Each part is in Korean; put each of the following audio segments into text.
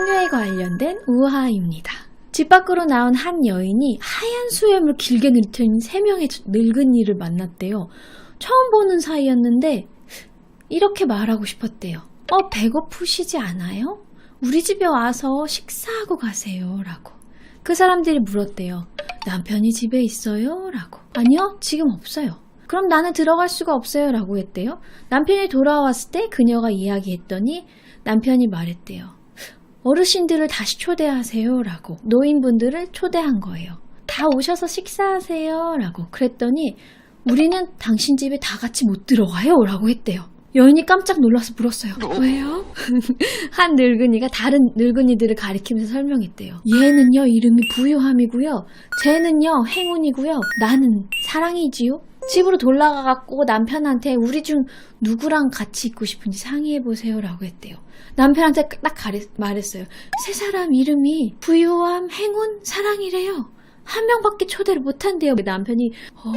풍요에 관련된 우화입니다. 집 밖으로 나온 한 여인이 하얀 수염을 길게 늘튼 세 명의 늙은이를 만났대요. 처음 보는 사이였는데 이렇게 말하고 싶었대요. 어, 배고프시지 않아요? 우리 집에 와서 식사하고 가세요. 라고. 그 사람들이 물었대요. 남편이 집에 있어요? 라고. 아니요, 지금 없어요. 그럼 나는 들어갈 수가 없어요. 라고 했대요. 남편이 돌아왔을 때 그녀가 이야기했더니 남편이 말했대요. 어르신들을 다시 초대하세요. 라고. 노인분들을 초대한 거예요. 다 오셔서 식사하세요. 라고. 그랬더니 우리는 당신 집에 다 같이 못 들어가요. 라고 했대요. 여인이 깜짝 놀라서 물었어요. 왜요? 한 늙은이가 다른 늙은이들을 가리키면서 설명했대요. 얘는요, 이름이 부유함이고요. 쟤는요, 행운이고요. 나는 사랑이지요. 집으로 돌아가갖고 남편한테 우리 중 누구랑 같이 있고 싶은지 상의해보세요. 라고 했대요. 남편한테 딱 말했어요. 세 사람 이름이 부유함, 행운, 사랑이래요. 한 명밖에 초대를 못한대요. 남편이, 어,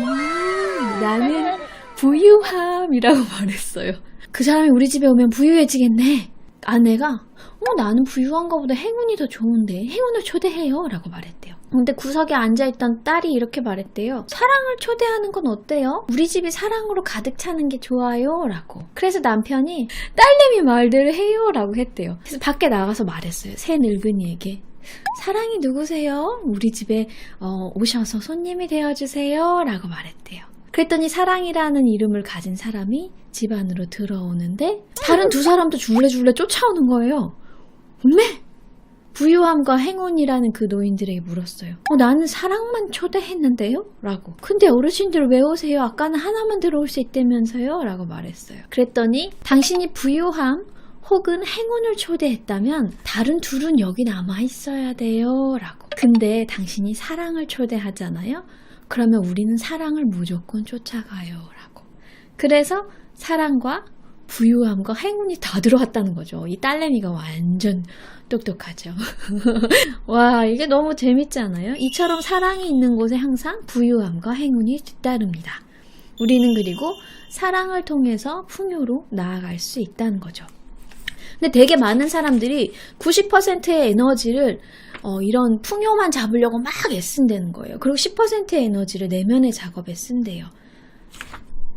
나는 부유함이라고 말했어요. 그 사람이 우리 집에 오면 부유해지겠네. 아내가 어 나는 부유한 것보다 행운이 더 좋은데 행운을 초대해요 라고 말했대요. 근데 구석에 앉아있던 딸이 이렇게 말했대요. 사랑을 초대하는 건 어때요? 우리 집이 사랑으로 가득 차는 게 좋아요 라고. 그래서 남편이 딸내미 말대로 해요 라고 했대요. 그래서 밖에 나가서 말했어요. 새 늙은이에게. 사랑이 누구세요? 우리 집에 어, 오셔서 손님이 되어주세요 라고 말했대요. 그랬더니 사랑이라는 이름을 가진 사람이 집 안으로 들어오는데 다른 두 사람도 줄레줄레 쫓아오는 거예요. 네? 부유함과 행운이라는 그 노인들에게 물었어요. 어, 나는 사랑만 초대했는데요? 라고. 근데 어르신들 왜 오세요? 아까는 하나만 들어올 수 있다면서요? 라고 말했어요. 그랬더니 당신이 부유함 혹은 행운을 초대했다면 다른 둘은 여기 남아 있어야 돼요. 라고. 근데 당신이 사랑을 초대하잖아요? 그러면 우리는 사랑을 무조건 쫓아가요. 라고. 그래서 사랑과 부유함과 행운이 다 들어갔다는 거죠. 이 딸내미가 완전 똑똑하죠. 와, 이게 너무 재밌잖아요. 이처럼 사랑이 있는 곳에 항상 부유함과 행운이 뒤따릅니다. 우리는 그리고 사랑을 통해서 풍요로 나아갈 수 있다는 거죠. 근데 되게 많은 사람들이 90%의 에너지를 어, 이런 풍요만 잡으려고 막 애쓴다는 거예요. 그리고 10%의 에너지를 내면의 작업에 쓴대요.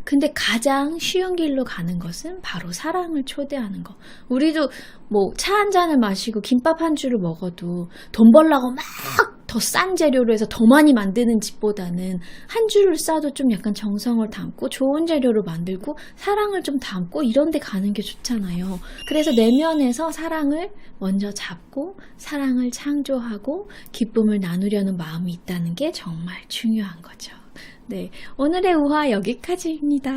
근데 가장 쉬운 길로 가는 것은 바로 사랑을 초대하는 거. 우리도 뭐 차 한 잔을 마시고 김밥 한 줄을 먹어도 돈 벌라고 막 더 싼 재료로 해서 더 많이 만드는 집보다는 한 줄을 싸도 좀 약간 정성을 담고 좋은 재료로 만들고 사랑을 좀 담고 이런 데 가는 게 좋잖아요. 그래서 내면에서 사랑을 먼저 잡고 사랑을 창조하고 기쁨을 나누려는 마음이 있다는 게 정말 중요한 거죠. 네. 오늘의 우화 여기까지입니다.